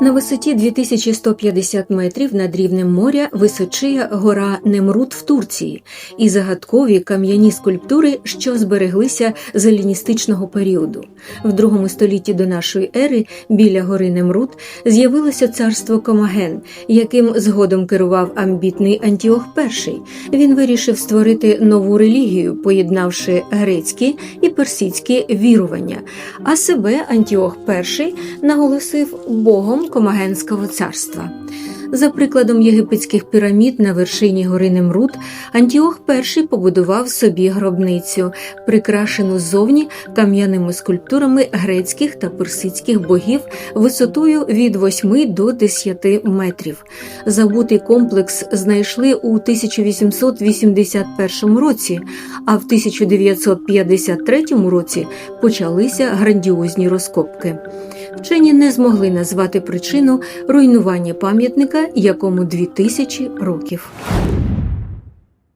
На висоті 2150 метрів над рівнем моря височіє гора Немрут в Турції і загадкові кам'яні скульптури, що збереглися з еліністичного періоду. В другому столітті до нашої ери біля гори Немрут з'явилося царство Комаген, яким згодом керував амбітний Антіох І. Він вирішив створити нову релігію, поєднавши грецькі і персидські вірування, а себе Антіох І наголосив богом Комагенського царства. За прикладом єгипетських пірамід на вершині гори Немрут, Антіох І побудував собі гробницю, прикрашену ззовні кам'яними скульптурами грецьких та персидських богів висотою від 8 до 10 метрів. Забутий комплекс знайшли у 1881 році, а в 1953 році почалися грандіозні розкопки. Вчені не змогли назвати причину руйнування пам'ятника, якому 2000 років.